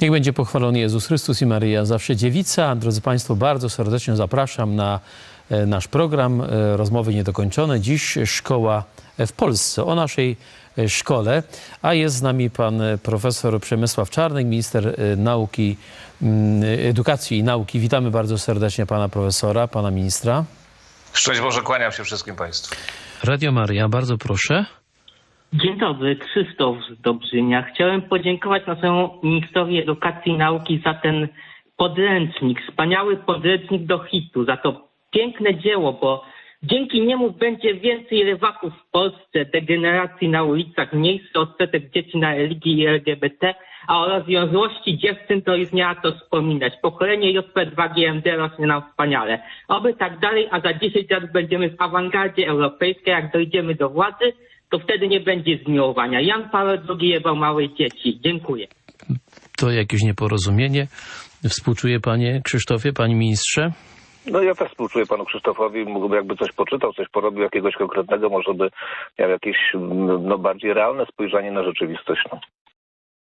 Niech będzie pochwalony Jezus Chrystus i Maryja zawsze dziewica. Drodzy Państwo, bardzo serdecznie zapraszam na e, nasz program e, Rozmowy Niedokończone. Dziś szkoła w Polsce, o naszej e, szkole, a jest z nami pan profesor Przemysław Czarnek, minister nauki, mm, edukacji i nauki. Witamy bardzo serdecznie pana profesora, pana ministra. Szczęść Boże, kłaniam się wszystkim Państwu. Radio Maria, bardzo proszę. Dzień dobry, Krzysztof z Dobrzynia. Chciałem podziękować naszemu ministrowi edukacji i nauki za ten podręcznik, wspaniały podręcznik do hitu, za to piękne dzieło, bo dzięki niemu będzie więcej rywaków w Polsce, degeneracji na ulicach, mniejszy odsetek dzieci na religii i LGBT, a o rozwiązłości dziewczyn to już nie ma wspominać. Pokolenie JP2GMD rośnie nam wspaniale. Oby tak dalej, a za 10 lat będziemy w awangardzie europejskiej, jak dojdziemy do władzy, to wtedy nie będzie zmiłowania. Jan Paweł II jebał małe dzieci. Dziękuję. To jakieś nieporozumienie. Współczuję panie Krzysztofie, panie ministrze. No ja też współczuję panu Krzysztofowi, mógłby jakby coś poczytał, coś porobił jakiegoś konkretnego, może by miał jakieś mm, no, bardziej realne spojrzenie na rzeczywistość. No.